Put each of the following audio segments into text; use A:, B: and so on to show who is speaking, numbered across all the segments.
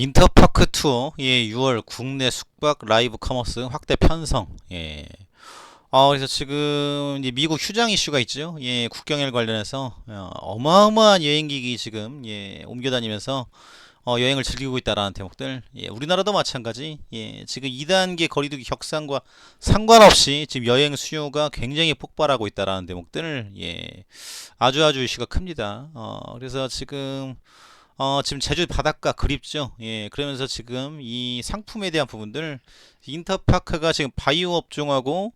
A: 인터파크 투어 예 6월 국내 숙박 라이브 커머스 확대 편성 예. 어 그래서 지금 미국 휴장 이슈가 있죠. 예 국경일 관련해서 어, 어마어마한 여행객이 지금 예 옮겨 다니면서 어, 여행을 즐기고 있다라는 대목들 예 우리나라도 마찬가지 예 지금 2단계 거리두기 격상과 상관없이 지금 여행 수요가 굉장히 폭발하고 있다라는 대목들 예 아주 아주 이슈가 큽니다. 어 그래서 지금 어, 지금 제주 바닷가 그립죠. 예, 그러면서 지금 이 상품에 대한 부분들, 인터파크가 지금 바이오 업종하고,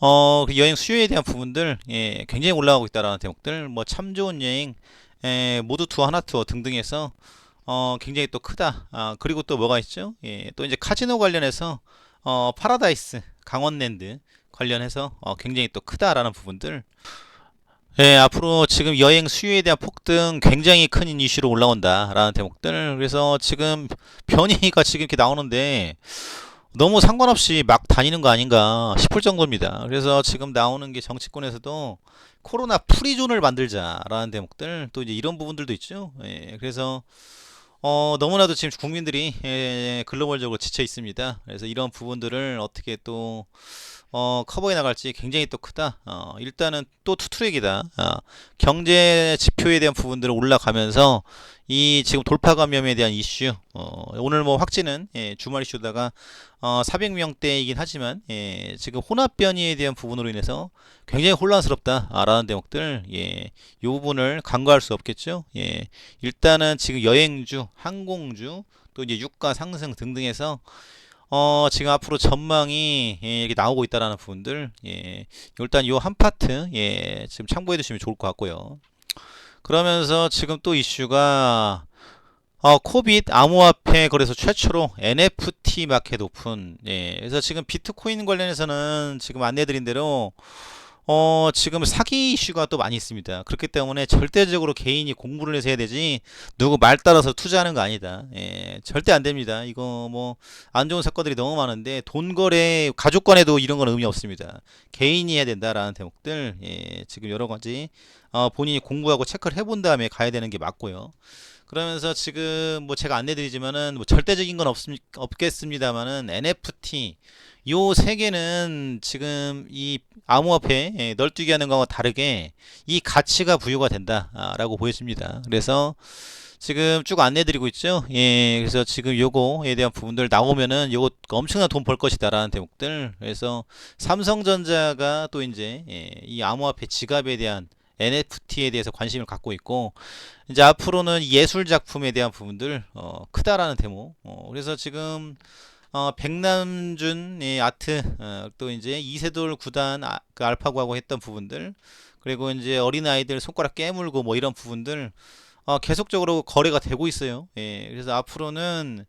A: 어, 그 여행 수요에 대한 부분들, 예, 굉장히 올라가고 있다라는 대목들, 뭐, 참 좋은 여행, 예, 모두 투어, 하나 투어 등등해서, 어, 굉장히 또 크다. 아, 그리고 또 뭐가 있죠? 예, 또 이제 카지노 관련해서, 어, 파라다이스, 강원랜드 관련해서, 어, 굉장히 또 크다라는 부분들, 예, 앞으로 지금 여행 수요에 대한 폭등 굉장히 큰 이슈로 올라온다라는 대목들. 그래서 지금 변이가 지금 이렇게 나오는데 너무 상관없이 막 다니는 거 아닌가 싶을 정도입니다. 그래서 지금 나오는 게 정치권에서도 코로나 프리존을 만들자라는 대목들 또 이제 이런 부분들도 있죠. 예, 그래서 어, 너무나도 지금 국민들이 예, 글로벌적으로 지쳐 있습니다. 그래서 이런 부분들을 어떻게 또 어, 커버해 나갈지 굉장히 또 크다. 어, 일단은 또 투트랙이다. 어, 경제 지표에 대한 부분들을 올라가면서 이 지금 돌파 감염에 대한 이슈. 어, 오늘 뭐 확진은 예, 주말 이슈다가 어, 400명대이긴 하지만 예, 지금 혼합 변이에 대한 부분으로 인해서 굉장히 혼란스럽다라는 대목들 예, 이 부분을 간과할 수 없겠죠. 예, 일단은 지금 여행주, 항공주 또 이제 유가 상승 등등해서 어, 지금 앞으로 전망이 예, 이렇게 나오고 있다라는 부분들, 예, 일단 요한 파트, 예, 지금 참고해 두시면 좋을 것 같고요. 그러면서 지금 또 이슈가 어, 코빗 암호화폐 거래소 최초로 NFT 마켓 오픈. 예, 그래서 지금 비트코인 관련해서는 지금 안내드린 대로 어, 지금 사기 이슈가 또 많이 있습니다. 그렇기 때문에 절대적으로 개인이 공부를 해서 해야 되지, 누구 말 따라서 투자하는 거 아니다. 예, 절대 안 됩니다. 이거 뭐, 안 좋은 사건들이 너무 많은데, 돈 거래, 가족 간에도 이런 건 의미 없습니다. 개인이 해야 된다라는 대목들, 예, 지금 여러 가지, 어, 본인이 공부하고 체크를 해본 다음에 가야 되는 게 맞고요. 그러면서 지금 뭐 제가 안내드리지만은 뭐 절대적인 건 없습, 없겠습니다만은 NFT, 요 세 개는 지금 이 암호화폐 예, 널뛰기 하는 거와 다르게 이 가치가 부여가 된다라고 보여집니다. 그래서 지금 쭉 안내드리고 있죠. 예, 그래서 지금 요거에 대한 부분들 나오면은 요거 엄청난 돈 벌 것이다라는 대목들. 그래서 삼성전자가 또 이제 예, 이 암호화폐 지갑에 대한 NFT에 대해서 관심을 갖고 있고 이제 앞으로는 예술 작품에 대한 부분들 어, 크다라는 대목. 어, 그래서 지금 어, 백남준 예, 아트 어, 또 이제 이세돌 구단 아, 그 알파고하고 했던 부분들 그리고 이제 어린 아이들 손가락 깨물고 뭐 이런 부분들 어, 계속적으로 거래가 되고 있어요. 예, 그래서 앞으로는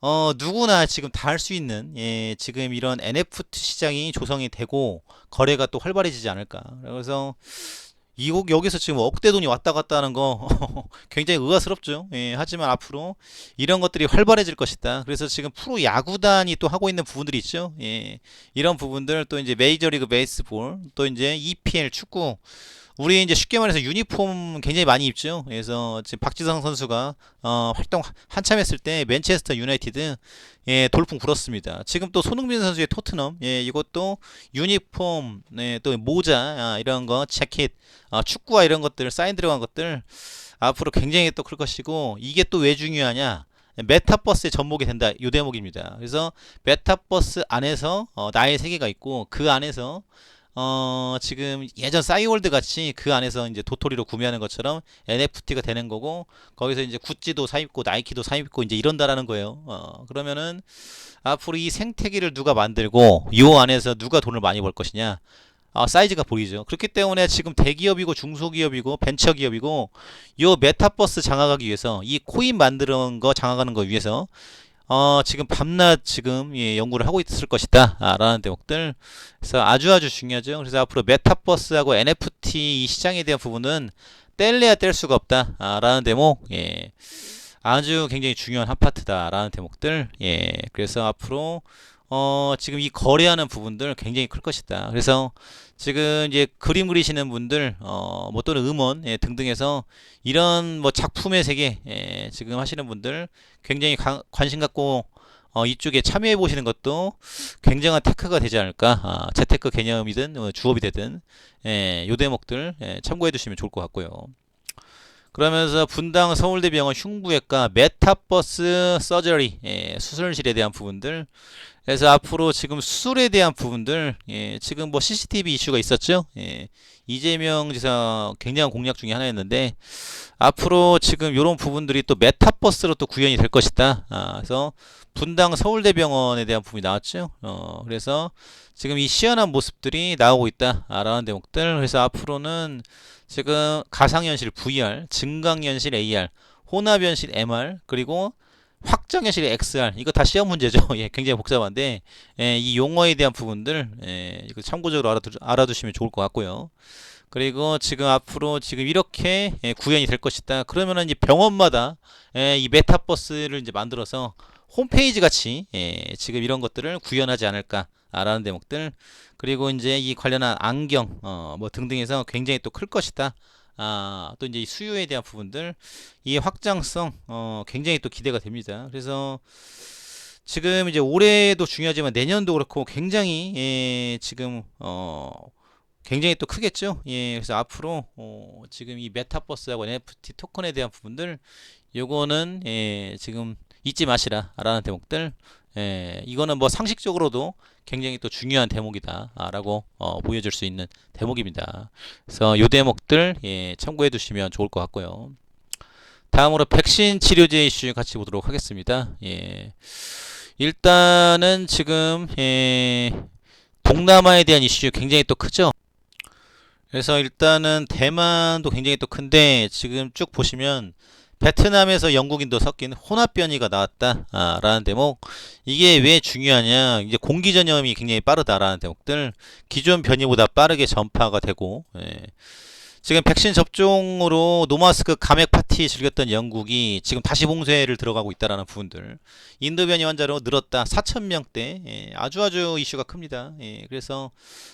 A: 어, 누구나 지금 다 할 수 있는 예, 지금 이런 NFT 시장이 조성이 되고 거래가 또 활발해지지 않을까. 그래서 이 곡 여기서 지금 억대 돈이 왔다 갔다 하는 거 굉장히 의아스럽죠. 예, 하지만 앞으로 이런 것들이 활발해질 것이다. 그래서 지금 프로 야구단이 또 하고 있는 부분들이 있죠. 예, 이런 부분들 또 이제 메이저리그 베이스볼 또 이제 EPL 축구 우리 이제 쉽게 말해서 유니폼 굉장히 많이 입죠. 그래서 지금 박지성 선수가 어, 활동 한참 했을 때 맨체스터 유나이티드 예, 돌풍 불었습니다. 지금 또 손흥민 선수의 토트넘 예, 이것도 유니폼 네, 또 모자 아, 이런 거 재킷 아, 축구와 이런 것들 사인 들어간 것들 앞으로 굉장히 또 클 것이고 이게 또 왜 중요하냐? 메타버스의 접목이 된다. 이 대목입니다. 그래서 메타버스 안에서 어, 나의 세계가 있고 그 안에서 어, 지금 예전 싸이월드 같이 그 안에서 이제 도토리로 구매하는 것처럼 NFT가 되는 거고 거기서 이제 구찌도 사입고 나이키도 사입고 이제 이런다라는 거예요. 어, 그러면은 앞으로 이 생태계를 누가 만들고 이 안에서 누가 돈을 많이 벌 것이냐? 아, 사이즈가 보이죠. 그렇기 때문에 지금 대기업이고 중소기업이고 벤처기업이고 요 메타버스 장악하기 위해서 이 코인 만드는 거 장악하는 거 위해서 어, 지금 밤낮 지금 예, 연구를 하고 있을 것이다. 아, 라는 대목들. 그래서 아주 아주 중요하죠. 그래서 앞으로 메타버스하고 NFT 이 시장에 대한 부분은 뗄래야 뗄 수가 없다. 아, 라는 대목. 예. 아주 굉장히 중요한 한 파트다. 라는 대목들. 예. 그래서 앞으로 어, 지금 이 거래하는 부분들 굉장히 클 것이다. 그래서 지금 이제 그림 그리시는 분들 어, 뭐 또는 음원 예, 등등해서 이런 뭐 작품의 세계 예, 지금 하시는 분들 굉장히 가- 관심 갖고 어, 이쪽에 참여해 보시는 것도 굉장한 테크가 되지 않을까 아, 재테크 개념이든 어, 주업이 되든 예, 요 대목들 예, 참고해 두시면 좋을 것 같고요. 그러면서 분당 서울대병원 흉부외과 메타버스 서저리 예, 수술실에 대한 부분들 그래서 앞으로 지금 수술에 대한 부분들 예, 지금 뭐 CCTV 이슈가 있었죠? 예, 이재명 지사 굉장한 공약 중에 하나였는데 앞으로 지금 이런 부분들이 또 메타버스로 또 구현이 될 것이다. 아, 그래서 분당 서울대병원에 대한 부분이 나왔죠? 어, 그래서 지금 이 시원한 모습들이 나오고 있다라는 대목들. 그래서 앞으로는 지금 가상현실 VR, 증강현실 AR, 혼합현실 MR, 그리고 확정현실 XR 이거 다 시험 문제죠. 예, 굉장히 복잡한데 예, 이 용어에 대한 부분들 예, 이거 참고적으로 알아두, 알아두시면 좋을 것 같고요. 그리고 지금 앞으로 지금 이렇게 예, 구현이 될 것이다. 그러면은 이제 병원마다 예, 이 메타버스를 이제 만들어서 홈페이지 같이 예, 지금 이런 것들을 구현하지 않을까 라는 대목들 그리고 이제 이 관련한 안경 어, 뭐 등등해서 굉장히 또 클 것이다. 아, 또 이제 이 수요에 대한 부분들 이 확장성 어, 굉장히 또 기대가 됩니다. 그래서 지금 이제 올해도 중요하지만 내년도 그렇고 굉장히 예, 지금 어 굉장히 또 크겠죠. 예, 그래서 앞으로 어, 지금 이 메타버스하고 NFT 토큰에 대한 부분들 요거는 예, 지금 잊지 마시라라는 대목들 예, 이거는 뭐 상식적으로도 굉장히 또 중요한 대목이다라고 어, 보여줄 수 있는 대목입니다. 그래서 요 대목들 예, 참고해 두시면 좋을 것 같고요. 다음으로 백신 치료제 이슈 같이 보도록 하겠습니다. 예. 일단은 지금 예, 동남아에 대한 이슈 굉장히 또 크죠. 그래서 일단은 대만도 굉장히 또 큰데 지금 쭉 보시면 베트남에서 영국인도 섞인 혼합 변이가 나왔다라는 대목. 이게 왜 중요하냐? 이제 공기 전염이 굉장히 빠르다라는 대목들. 기존 변이보다 빠르게 전파가 되고 예. 지금 백신 접종으로 노마스크 감액 파티 즐겼던 영국이 지금 다시 봉쇄를 들어가고 있다라는 부분들. 인도 변이 환자로 늘었다. 4천 명대. 예, 아주 아주 이슈가 큽니다. 예, 그래서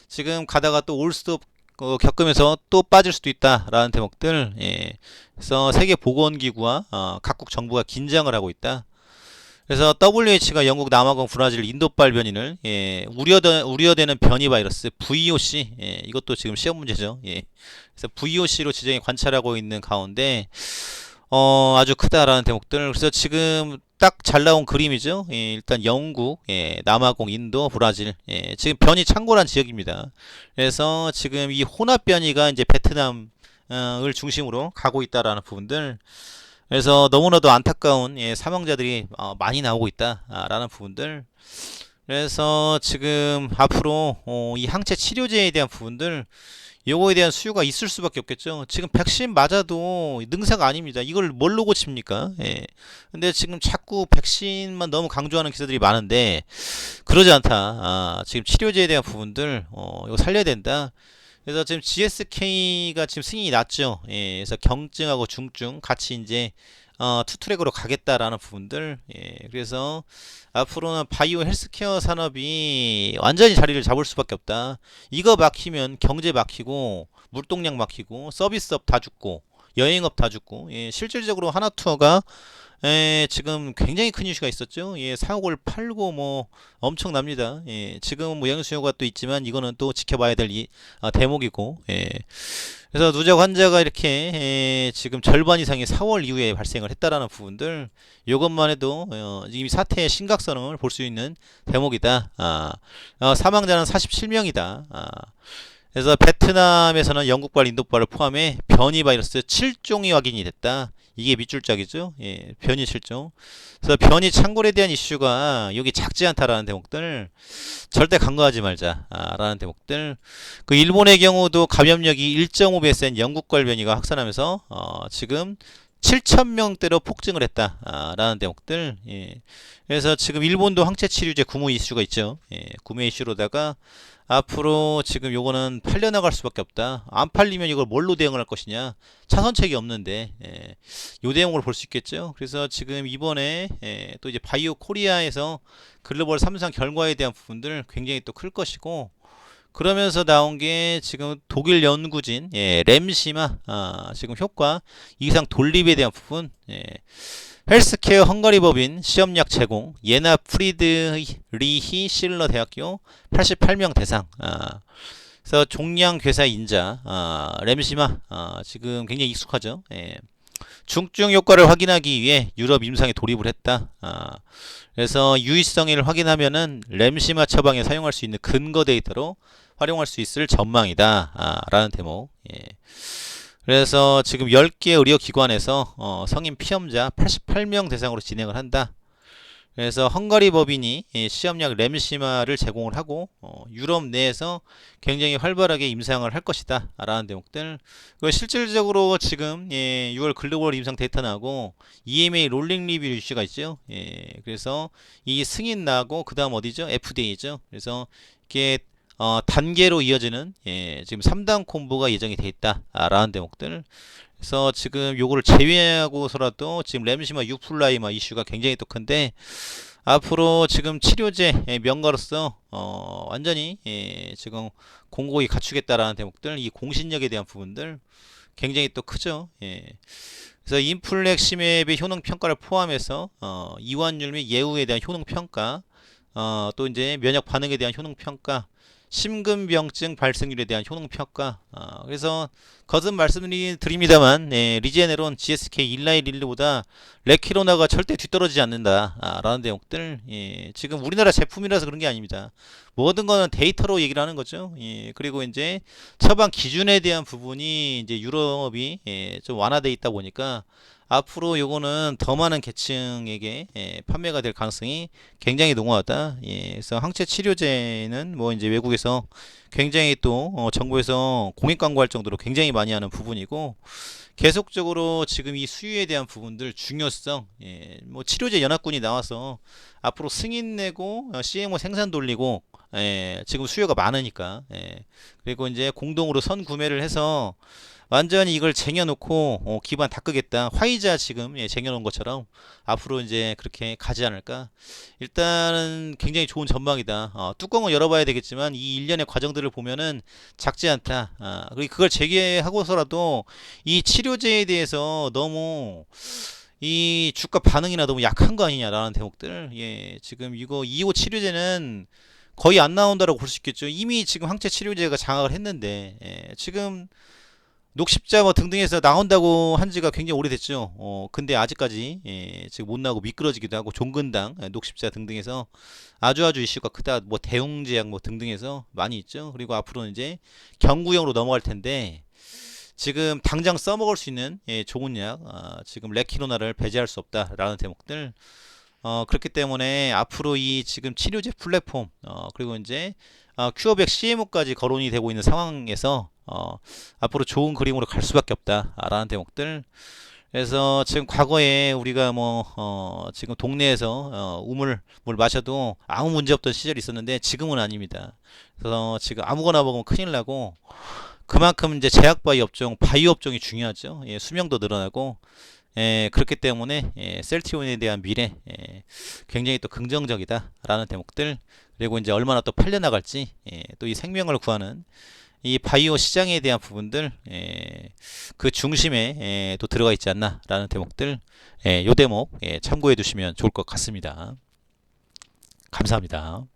A: 지금 가다가 또올 수도 어, 겪으면서 또 빠질 수도 있다라는 대목들 예, 그래서 세계 보건기구와 어, 각국 정부가 긴장을 하고 있다 그래서 WH가 영국, 남아공, 브라질, 인도발 변이를 예, 우려되, 우려되는 변이 바이러스 VOC 예, 이것도 지금 시험 문제죠. 예. 그래서 VOC로 지정해 관찰하고 있는 가운데 어, 아주 크다라는 대목들. 그래서 지금 딱 잘 나온 그림이죠. 예, 일단 영국, 예, 남아공, 인도, 브라질. 예, 지금 변이 창궐한 지역입니다. 그래서 지금 이 혼합 변이가 이제 베트남을 중심으로 가고 있다라는 부분들. 그래서 너무나도 안타까운 예, 사망자들이 어, 많이 나오고 있다라는 부분들. 그래서 지금 앞으로 어, 이 항체 치료제에 대한 부분들 요거에 대한 수요가 있을 수밖에 없겠죠. 지금 백신 맞아도 능사가 아닙니다. 이걸 뭘로 고칩니까? 예. 근데 지금 자꾸 백신만 너무 강조하는 기사들이 많은데 그러지 않다. 아, 지금 치료제에 대한 부분들 어, 이거 살려야 된다. 그래서 지금 GSK가 지금 승인이 났죠. 예, 그래서 경증하고 중증 같이 이제 어, 투트랙으로 가겠다라는 부분들. 예, 그래서 앞으로는 바이오 헬스케어 산업이 완전히 자리를 잡을 수밖에 없다. 이거 막히면 경제 막히고 물동량 막히고 서비스업 다 죽고 여행업 다 죽고 예, 실질적으로 하나투어가 예, 지금 굉장히 큰 이슈가 있었죠. 예, 사옥을 팔고 뭐 엄청납니다. 예, 지금은 뭐 영수 수요가 또 있지만 이거는 또 지켜봐야 될 이, 아, 대목이고. 예. 그래서 누적 환자가 이렇게 예, 지금 절반 이상이 4월 이후에 발생을 했다라는 부분들 이것만 해도 어, 지금 이 사태의 심각성을 볼 수 있는 대목이다. 아, 어, 사망자는 47명이다. 아, 그래서 베트남에서는 영국발, 인도발을 포함해 변이 바이러스 7종이 확인이 됐다. 이게 밑줄짝이죠. 예, 변이 7종. 그래서 변이 창궐에 대한 이슈가 여기 작지 않다라는 대목들 절대 간과하지 말자라는 대목들. 그 일본의 경우도 감염력이 1.5배 센 영국발 변이가 확산하면서 어, 지금 7,000명대로 폭증을 했다라는 대목들. 예. 그래서 지금 일본도 항체 치료제 구매 이슈가 있죠. 예, 구매 이슈로다가 앞으로 지금 요거는 팔려나갈 수밖에 없다. 안 팔리면 이걸 뭘로 대응을 할 것이냐? 차선책이 없는데 예, 요 대응으로 볼수 있겠죠. 그래서 지금 이번에 예, 또 이제 바이오 코리아에서 글로벌 3상 결과에 대한 부분들 굉장히 또 클 것이고 그러면서 나온 게 지금 독일 연구진 예, 램시마 아, 지금 효과 이상 돌립에 대한 부분 예, 헬스케어 헝가리 법인 시험약 제공 예나 프리드리히 실러 대학교 88명 대상 아, 그래서 종량 괴사 인자 아, 램시마 아, 지금 굉장히 익숙하죠 예. 중증 효과를 확인하기 위해 유럽 임상에 돌입을 했다. 아, 그래서 유의성을 확인하면은 램시마 처방에 사용할 수 있는 근거 데이터로 활용할 수 있을 전망이다. 아, 라는 대목. 예. 그래서 지금 10개 의료기관에서 어, 성인 피험자 88명 대상으로 진행을 한다. 그래서 헝가리 법인이 이 시험약 램시마를 제공을 하고 어, 유럽 내에서 굉장히 활발하게 임상을 할 것이다 라는 대목들. 그 실질적으로 지금 예, 6월 글로벌 임상 데이터 나고 EMA 롤링 리뷰 이슈가 있죠. 예, 그래서 이 승인 나고 그 다음 어디죠? FDA죠. 그래서 이게 어, 단계로 이어지는 예, 지금 3단 콤보가 예정이 돼 있다 라는 대목들 그래서 지금 요거를 제외하고서라도 지금 램시마 유플라이마 이슈가 굉장히 또 큰데 앞으로 지금 치료제 의 명가로서 어 완전히 예 지금 공고히 갖추겠다라는 대목들 이 공신력에 대한 부분들 굉장히 또 크죠. 예. 그래서 인플렉시맵의 효능 평가를 포함해서 어 이완율 및 예후에 대한 효능 평가 어 또 이제 면역 반응에 대한 효능 평가 심근병증 발생률에 대한 효능 평가. 어, 그래서 거듭 말씀드립니다만 네, 리제네론 GSK 19112보다 레키로나가 절대 뒤떨어지지 않는다. 아, 라는 내용들. 예, 지금 우리나라 제품이라서 그런 게 아닙니다. 모든 거는 데이터로 얘기를 하는 거죠. 예, 그리고 이제 처방 기준에 대한 부분이 이제 유럽이 예, 좀 완화돼 있다 보니까 앞으로 요거는 더 많은 계층에게 예, 판매가 될 가능성이 굉장히 농후하다. 예, 그래서 항체 치료제는 뭐 이제 외국에서 굉장히 또 어, 정부에서 공익 광고할 정도로 굉장히 많이 하는 부분이고 계속적으로 지금 이 수요에 대한 부분들 중요성, 예, 뭐 치료제 연합군이 나와서 앞으로 승인 내고 어, CMO 생산 돌리고 예, 지금 수요가 많으니까 예, 그리고 이제 공동으로 선 구매를 해서 완전히 이걸 쟁여놓고 어, 기반 닦으겠다. 화이자 지금 예, 쟁여놓은 것처럼 앞으로 이제 그렇게 가지 않을까. 일단은 굉장히 좋은 전망이다. 어, 뚜껑을 열어봐야 되겠지만 이 일련의 과정들을 보면은 작지 않다. 아, 그리고 그걸 재개하고서라도 이 치료제에 대해서 너무 이 주가 반응이나 너무 약한 거 아니냐라는 대목들. 예, 지금 이거 2호 치료제는 거의 안 나온다라고 볼 수 있겠죠. 이미 지금 항체 치료제가 장악을 했는데 예, 지금 녹십자 뭐 등등해서 나온다고 한 지가 굉장히 오래됐죠. 어, 근데 아직까지 예, 지금 못 나오고 미끄러지기도 하고 종근당, 예, 녹십자 등등해서 아주 아주 이슈가 크다. 뭐 대웅제약 뭐 등등해서 많이 있죠. 그리고 앞으로는 이제 경구형으로 넘어갈 텐데 지금 당장 써먹을 수 있는 예, 좋은 약, 아, 지금 레키로나를 배제할 수 없다라는 대목들. 어, 그렇기 때문에 앞으로 이 지금 치료제 플랫폼, 어, 그리고 이제 어, 큐어백 CMO까지 거론이 되고 있는 상황에서 어, 앞으로 좋은 그림으로 갈 수밖에 없다라는 대목들. 그래서 지금 과거에 우리가 뭐 어, 지금 동네에서 어, 우물 물 마셔도 아무 문제 없던 시절이 있었는데 지금은 아닙니다. 그래서 지금 아무거나 먹으면 큰일 나고 그만큼 이제 제약 바이 업종, 바이 업종이 중요하죠. 예, 수명도 늘어나고 예, 그렇기 때문에 예, 셀티온에 대한 미래 예, 굉장히 또 긍정적이다라는 대목들 그리고 이제 얼마나 또 팔려나갈지 예, 또이 생명을 구하는 이 바이오 시장에 대한 부분들 예, 그 중심에 예, 또 들어가 있지 않나라는 대목들 예, 요 대목 예, 참고해 두시면 좋을 것 같습니다. 감사합니다.